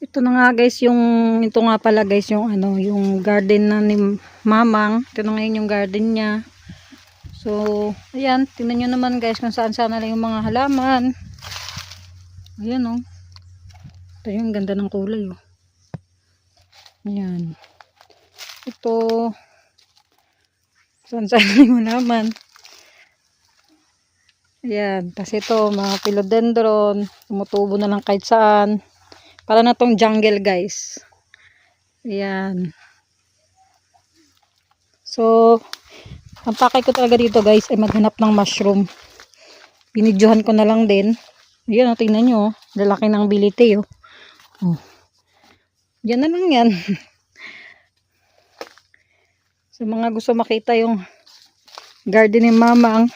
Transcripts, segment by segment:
Ito na nga guys, yung ito nga pala guys, yung ano, yung garden na ni Mamang. Ito na ngayon yung garden niya. So, ayan, tingnan nyo naman guys kung saan saan na lang yung mga halaman. Ayan oh. Ito yung ganda ng kulay oh. Ayan. Ito, saan saan na yung halaman. Ayan, kasi ito, mga philodendron, tumutubo na lang kahit saan. Para na tong jungle, guys. Ayan. So, ang pakay ko talaga dito, guys, ay maghanap ng mushroom. Binidyohan ko na lang din. Ayan, oh, tingnan nyo, oh. Lalaki ng bilite, oh. oh. Yan na lang yan. Sa mga gusto makita yung garden ni Mamang,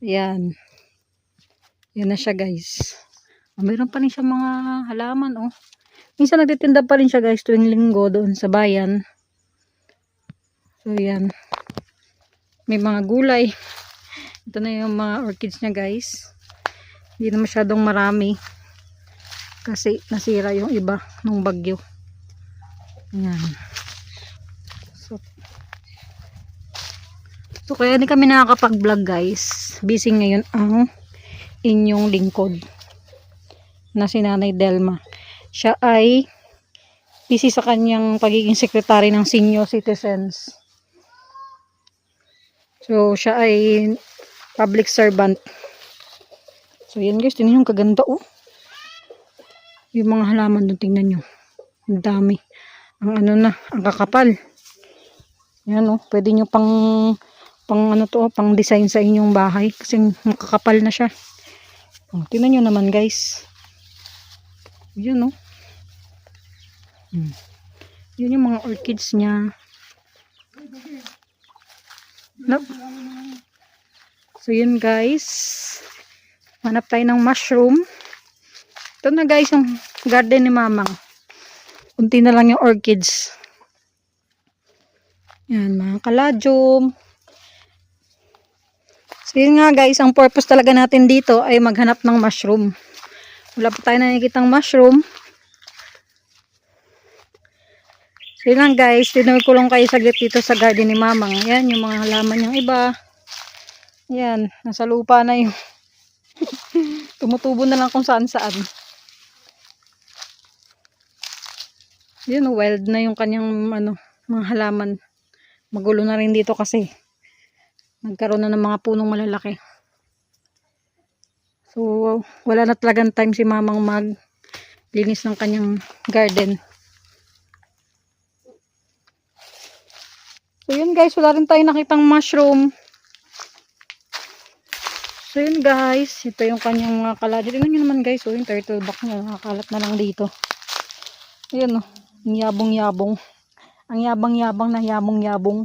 Ayan. Yan na siya guys. Ah, Mayroon pa rin siya mga halaman oh. Minsan nagtitinda pa rin siya guys tuwing linggo doon sa bayan. So yan. May mga gulay. Ito na yung mga orchids niya guys. Hindi na masyadong marami. Kasi nasira yung iba nung bagyo. Ayan. So, So, kaya hindi kami nakakapag-vlog guys. Busy ngayon ang inyong lingkod na si Nanay Delma. Siya ay busy sa kanyang pagiging sekretary ng senior citizens. So, siya ay public servant. So, yan guys. Tingnan yung kaganda oh. Yung mga halaman doon, tingnan nyo. Ang dami. Ang ano na, ang kakapal. Yan oh. Pwede nyo pang pang ano to, pang design sa inyong bahay kasi makakapal na siya. Oh, tingnan nyo naman guys. Yun oh. Hmm. Yun yung mga orchids niya. Nope. So yun guys. Hanap tayo ng mushroom. Ito na guys yung garden ni mamang. Kunti na lang yung orchids. Yan mga kaladium. So yun nga guys, ang purpose talaga natin dito ay maghanap ng mushroom. Wala pa tayo nakikitang mushroom. So yun lang guys, tinuwi ko lang kayo saglit dito sa garden ni Mamang. Yan, yung mga halaman niyang iba. Yan, nasa lupa na yung tumutubo na lang kung saan saan. Yun, wild na yung kanyang ano, mga halaman. Magulo na rin dito kasi nagkaroon na ng mga punong malalaki. So, wala na talagang time si mamang mag linis ng kanyang garden. So, yun guys, wala rin tayo nakitang mushroom. So, yun guys, ito yung kanyang mga kaladyo. Tingnan nyo naman guys, oh, yung turtle back niya, nakakalat na lang dito. Ayan oh, ang yabong-yabong. Ang yabang-yabang na yabong-yabong.